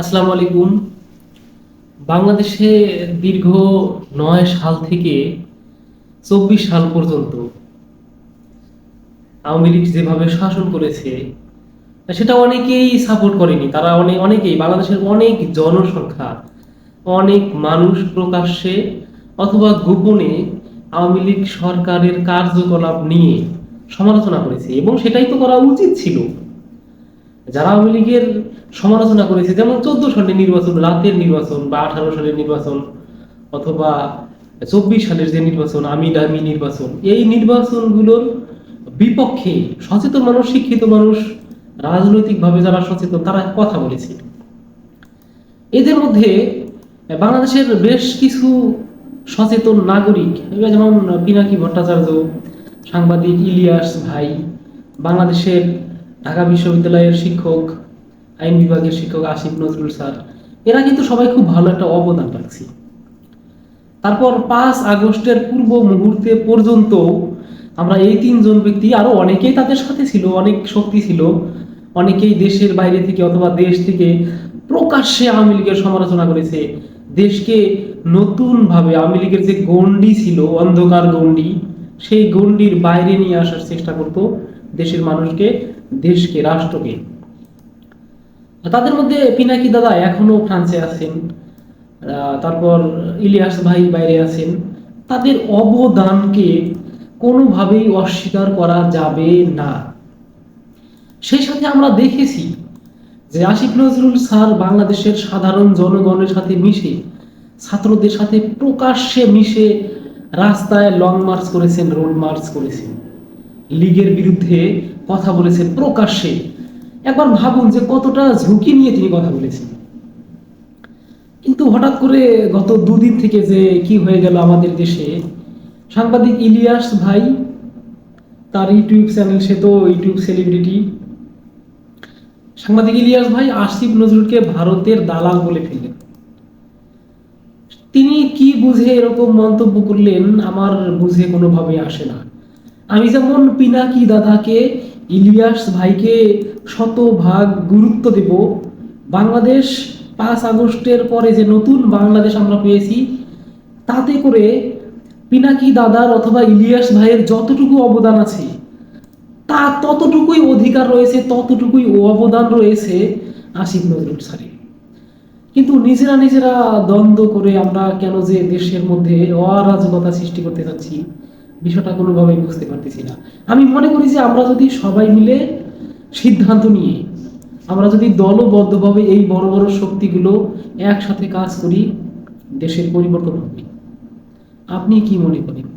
আসসালামু আলাইকুম। বাংলাদেশে দীর্ঘ নয় সাল থেকে চব্বিশ সাল পর্যন্ত আওয়ামী লীগ যেভাবে শাসন করেছে, সেটা অনেকেই সাপোর্ট করেনি। তারা অনেক অনেকেই, বাংলাদেশের অনেক জনসংখ্যা, অনেক মানুষ প্রকাশ্যে অথবা গোপনে আওয়ামী লীগ সরকারের কার্যকলাপ নিয়ে সমালোচনা করেছে এবং সেটাই তো করা উচিত ছিল। যারা আওয়ামী লীগের সমালোচনা করেছে, যেমন চোদ্দ সালের নির্বাচন, রাতের নির্বাচন বা আঠারো সালের নির্বাচন অথবা চব্বিশ সালের যে নির্বাচন, আমি দামি নির্বাচন, এই নির্বাচনগুলোর বিপক্ষে সচেতন মানুষ, শিক্ষিত মানুষ, রাজনৈতিকভাবে যারা সচেতন, তারা কথা বলেছে। এদের মধ্যে বাংলাদেশের বেশ কিছু সচেতন নাগরিক যেমন পিনাকি ভট্টাচার্য, সাংবাদিক ইলিয়াস ভাই, বাংলাদেশের ঢাকা বিশ্ববিদ্যালয়ের শিক্ষক, আইন বিভাগের শিক্ষক আসিফ নজরুল স্যার, এরা কিন্তু সবাই খুব ভালো একটা অবদান রাখছে। তারপর পাঁচ আগস্টের পূর্ব মুহূর্তে পর্যন্ত আমরা এই তিনজন ব্যক্তি, আরও অনেকেই তাদের সাথে ছিল, অনেক শক্তি ছিল, অনেকেই দেশের বাইরে থেকে অথবা দেশ থেকে প্রকাশ্যে আওয়ামী লীগের সমালোচনা করেছে। দেশকে নতুনভাবে আওয়ামী লীগের যে গণ্ডি ছিল, অন্ধকার গণ্ডি, সেই গণ্ডির বাইরে নিয়ে আসার চেষ্টা করত দেশের মানুষকে। দেশকে, রাষ্ট্রকে। তাদের মধ্যে পিনাকি দাদা এখনও ফ্রান্সে আছেন তারপর ইলিয়াস ভাই বাইরে আছেন। তাদের অবদানকে কোনোভাবেই অস্বীকার করা যাবে না। সেই সাথে আমরা দেখেছি যে আসিফ নজরুল স্যার বাংলাদেশের সাধারণ জনগণের সাথে মিশে, ছাত্রদের সাথে প্রকাশ্যে মিশে রাস্তায় লং মার্চ করেছেন রোড মার্চ করেছেন। লীগের বিরুদ্ধে কথা বলেছেন প্রকাশ্যে। একবার ভাবুন যে কতটা ঝুঁকি নিয়ে তিনি কথা বলেছেন। কিন্তু হঠাৎ করে গত দুদিন থেকে যে কি হয়ে গেল আমাদের দেশে, সাংবাদিক ইলিয়াস ভাই, তার ইউটিউব চ্যানেল, সে তো ইউটিউব সেলিব্রিটি। সাংবাদিক ইলিয়াস ভাই আসিফ নজরুলকে ভারতের দালাল বলে ফেললেন। তিনি কি বুঝে এরকম মন্তব্য করলেন, আমার বুঝে কোনোভাবে আসে না। আমি যেমন পিনাকি দাদাকে, ইলিয়াস ভাইকে শতভাগ গুরুত্ব দেব, বাংলাদেশ পাঁচ আগস্টের পরে যে নতুন বাংলাদেশ আমরা পেয়েছি, তাতে করে পিনাকি দাদার অথবা ইলিয়াস ভাইয়ের যতটুকু অবদান আছে, তা ততটুকুই অধিকার রয়েছে, ততটুকুই অবদান রয়েছে আসিফ নজরুল স্যারের। কিন্তু নিজেরা নিজেরা দ্বন্দ্ব করে আমরা কেন যে দেশের মধ্যে অরাজকতা সৃষ্টি করতে যাচ্ছি বিষয়টা কোনোভাবেই বুঝতে পারতেছি না। আমি মনে করি যে আমরা যদি সবাই মিলে সিদ্ধান্ত নিয়ে, আমরা যদি দলবদ্ধভাবে এই বড় বড় শক্তিগুলো একসাথে কাজ করি, দেশের পরিবর্তন হবে। আপনি কি মনে করেন?